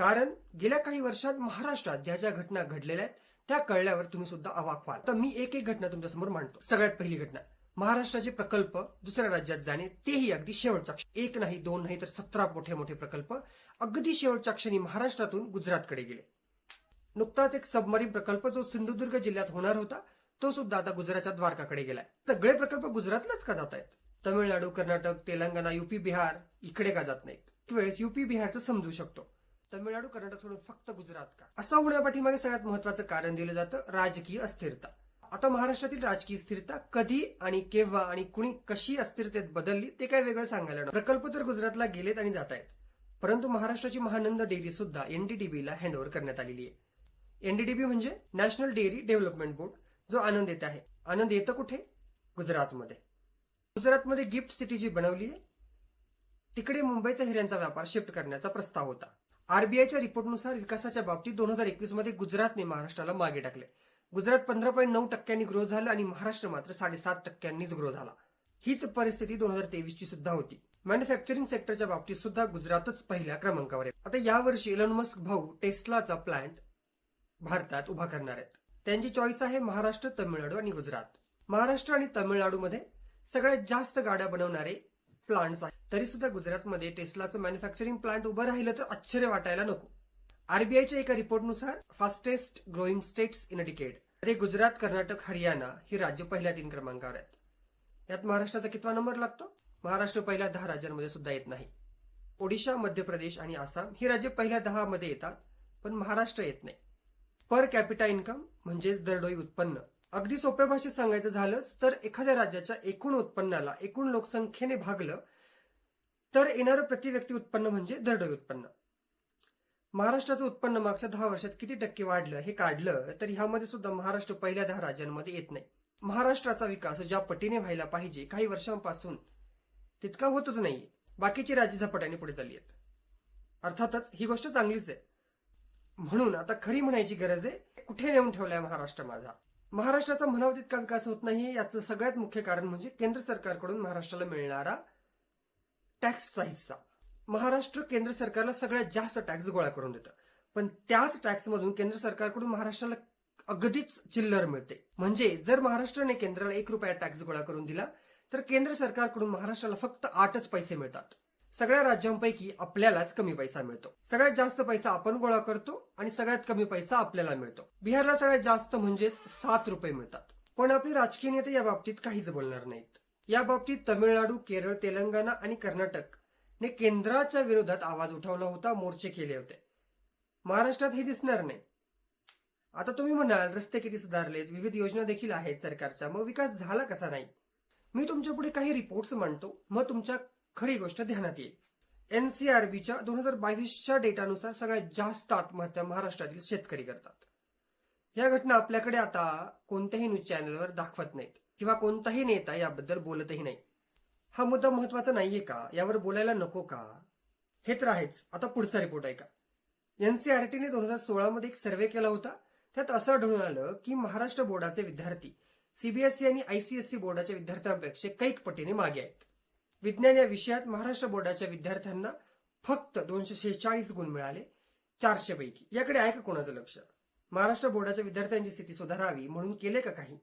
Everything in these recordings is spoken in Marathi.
कारण गेल्या काही वर्षात महाराष्ट्रात ज्या ज्या घटना घडलेल्या आहेत त्या कळल्यावर तुम्ही सुद्धा अवाक व्हाल. तर मी एक एक घटना तुमच्यासमोर मांडतो. सगळ्यात पहिली घटना महाराष्ट्राचे प्रकल्प दुसऱ्या राज्यात जाणे तेही अगदी शेवटचा क्षणी. एक नाही दोन नाही तर सतरा मोठे मोठे प्रकल्प अगदी शेवटच्या क्षणी महाराष्ट्रातून गुजरातकडे गेले. नुकताच एक सबमरीन प्रकल्प जो सिंधुदुर्ग जिल्ह्यात होणार होता तो सुद्धा आता गुजरातच्या द्वारकाकडे गेलाय. सगळे प्रकल्प गुजरातलाच का जात आहेत तमिळनाडू कर्नाटक तेलंगणा युपी बिहार इकडे का जात नाहीत? वेळेस युपी बिहारचं समजू शकतो. तमिळनाडू कर्नाटक सोडून फक्त गुजरात का? असं होण्यापाठीमागे सगळ्यात महत्वाचं कारण दिलं जातं राजकीय अस्थिरता. आता महाराष्ट्रातील राजकीय स्थिरता कधी आणि केव्हा आणि कुणी कशी अस्थिरतेत बदलली ते काय वेगळं सांगायला नको. प्रकल्प तर गुजरातला गेलेत आणि जात आहेत. परंतु महाराष्ट्राची महानंद डेअरी सुद्धा एनडीडीबीला हँडओव्हर करण्यात आलेली आहे. एनडीडीबी म्हणजे नॅशनल डेअरी डेव्हलपमेंट बोर्ड जो आनंद येत आहे. आनंद येतं कुठे? गुजरातमध्ये. गुजरातमध्ये गिफ्ट सिटी जी बनवली आहे. तिकडे मुंबईचा हिऱ्यांचा व्यापार शिफ्ट करण्याचा प्रस्ताव होता. आरबीआयच्या रिपोर्टनुसार विकासाच्या बाबतीत दोन हजार एकवीसमध्ये गुजरातने महाराष्ट्राला मागे टाकले. गुजरात पंधरा पॉईंट नऊ टक्क्यांनी ग्रो झालं आणि महाराष्ट्र मात्र साडेसात टक्क्यांनीच ग्रो झाला. हीच परिस्थिती दोन हजार तेवीस ची सुद्धा होती. मॅन्युफॅक्चरिंग सेक्टरच्या बाबतीत सुद्धा गुजरातच पहिल्या क्रमांकावर आहे. आता यावर्षी इलॉन मस्क भाऊ टेस्लाचा प्लांट भारतात उभा करणार आहेत. त्यांची चॉईस आहे महाराष्ट्र तमिळनाडू आणि गुजरात. महाराष्ट्र आणि तमिळनाडूमध्ये सगळ्यात जास्त गाड्या बनवणारे प्लांट्स आहेत. तरी सुद्धा गुजरातमध्ये टेस्लाचं मॅन्युफॅक्चरिंग प्लांट उभं राहिलं तर आश्चर्य वाटायला नको. आरबीआयच्या एका रिपोर्टनुसार fastest growing states in a decade ते गुजरात कर्नाटक हरियाणा ही राज्य पहिल्या तीन क्रमांकावर आहेत. यात महाराष्ट्राचा कितवा नंबर लागतो? महाराष्ट्र पहिल्या दहा राज्यांमध्ये सुद्धा येत नाही. ओडिशा मध्य प्रदेश आणि आसाम ही राज्य पहिल्या दहा मध्ये येतात पण महाराष्ट्र येत नाही. पर कॅपिटा इन्कम म्हणजेच दरडोई उत्पन्न. अगदी सोप्या भाषेत सांगायचं झालंच तर एखाद्या राज्याच्या एकूण उत्पन्नाला एकूण लोकसंख्येने भागलं तर येणारं प्रति व्यक्ती उत्पन्न म्हणजे दरडोई उत्पन्न. महाराष्ट्राचं उत्पन्न मागच्या दहा वर्षात किती टक्के वाढलं हे काढलं तर ह्यामध्ये सुद्धा महाराष्ट्र पहिल्या दहा राज्यांमध्ये येत नाही. महाराष्ट्राचा विकास ज्या पटीने व्हायला पाहिजे काही वर्षांपासून तितका होतच नाही बाकीची राज्य झपाट्याने पुढे चालली आहेत. अर्थातच ही गोष्ट चांगलीच आहे. म्हणून आता खरी म्हणायची गरज आहे कुठे नेऊन ठेवलाय महाराष्ट्र माझा? महाराष्ट्राचा म्हणावं तितका विकास होत नाही याचं सगळ्यात मुख्य कारण म्हणजे केंद्र सरकारकडून महाराष्ट्राला मिळणारा टॅक्सचा हिस्सा महाराष्ट्र केंद्र सरकारला सगळ्यात जास्त टॅक्स गोळा करून देतं. पण त्याच टॅक्स मधून केंद्र सरकारकडून महाराष्ट्राला अगदीच चिल्लर मिळते. म्हणजे जर महाराष्ट्राने केंद्राला एक रुपया टॅक्स गोळा करून दिला तर केंद्र सरकारकडून महाराष्ट्राला फक्त आठच पैसे मिळतात. सगळ्या राज्यांपैकी आपल्यालाच कमी पैसा मिळतो. सगळ्यात जास्त पैसा आपण गोळा करतो आणि सगळ्यात कमी पैसा आपल्याला मिळतो. बिहारला सगळ्यात जास्त म्हणजेच सात रुपये मिळतात. पण आपले राजकीय नेते या बाबतीत काहीच बोलणार नाहीत. या बाबतीत तमिळनाडू केरळ तेलंगणा आणि कर्नाटक ने केंद्राच्या विरोधात आवाज उठवला होता मोर्चे केले होते. महाराष्ट्रात हे दिसणार नाही. आता तुम्ही म्हणाल रस्ते किती सुधारलेत विविध योजना देखील आहेत सरकारच्या. मग विकास झाला कसा नाही? मी तुमच्यापुढे काही रिपोर्ट्स मांडतो. मग तुमच्या खरी गोष्ट ध्यानात येईल. एनसीआरबीच्या दोन हजार बावीसच्या डेटानुसार सगळ्यात जास्त आत्महत्या महाराष्ट्रातील शेतकरी करतात. या घटना आपल्याकडे आता कोणत्याही न्यूज चॅनलवर दाखवत नाहीत. किंवा कोणताही नेता याबद्दल बोलतही नाही. हा मुद्दा महत्त्वाचा नाहीये का? यावर बोलायला नको का? हे तर आहेच. आता पुढचा रिपोर्ट आहे का एनसीआरटीने दोन हजार सोळा मध्ये एक सर्वे केला होता. त्यात असं आढळून आलं की महाराष्ट्र बोर्डाचे विद्यार्थी सीबीएसई आणि आयसीएसई बोर्डाच्या विद्यार्थ्यांपेक्षा कैक पटीने मागे आहेत. विज्ञान या विषयात महाराष्ट्र बोर्डाच्या विद्यार्थ्यांना फक्त दोनशे शेहेचाळीस गुण मिळाले चारशे पैकी. याकडे आहे का कोणाचं लक्ष? महाराष्ट्र बोर्डाच्या विद्यार्थ्यांची स्थिती सुधारावी म्हणून केले का काही?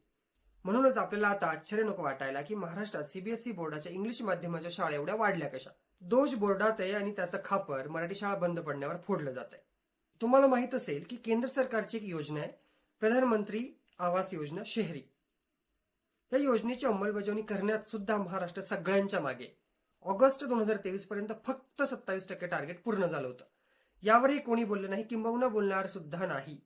म्हणूनच आपल्याला आता आश्चर्य नको वाटायला की महाराष्ट्रात सीबीएसई बोर्डाच्या इंग्लिश माध्यमाच्या शाळा एवढ्या वाढल्या कशा? दोष बोर्डात आहे आणि त्याचा खापर मराठी शाळा बंद पडण्यावर फोडलं जात आहे. तुम्हाला माहीत असेल की केंद्र सरकारची एक योजना आहे प्रधानमंत्री आवास योजना शहरी. या योजनेची अंमलबजावणी करण्यात सुद्धा महाराष्ट्र सगळ्यांच्या मागे ऑगस्ट दोन हजार तेवीस पर्यंत फक्त सत्तावीस टक्के टार्गेट पूर्ण झालं होतं. यावरही कोणी बोललं नाही किंबहुना बोलणार सुद्धा नाही.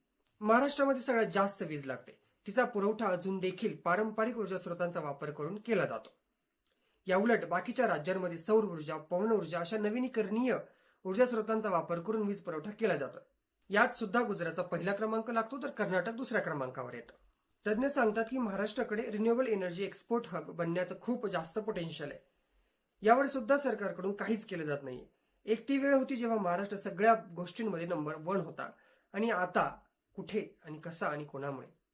महाराष्ट्रामध्ये सगळ्यात जास्त वीज लागते. तिचा पुरवठा अजून देखील पारंपरिक ऊर्जा स्रोतांचा वापर करून केला जातो. याउलट बाकीच्या राज्यांमध्ये सौर ऊर्जा पवन ऊर्जा अशा नवीनीकरणीय ऊर्जा स्रोतांचा वापर करून वीज पुरवठा केला जातो. यात सुद्धा गुजरातचा पहिला क्रमांक लागतो तर कर्नाटक दुसऱ्या क्रमांकावर येतं. तज्ज्ञ सांगतात की महाराष्ट्राकडे रिन्युएबल एनर्जी एक्सपोर्ट हब बनण्याचं खूप जास्त पोटेन्शियल आहे. यावर सुद्धा सरकारकडून काहीच केलं जात नाही एक ती वेळ होती जेव्हा महाराष्ट्र सगळ्या गोष्टींमध्ये नंबर वन होता. आणि आता कुठे आणि कसा आणि कोणामुळे?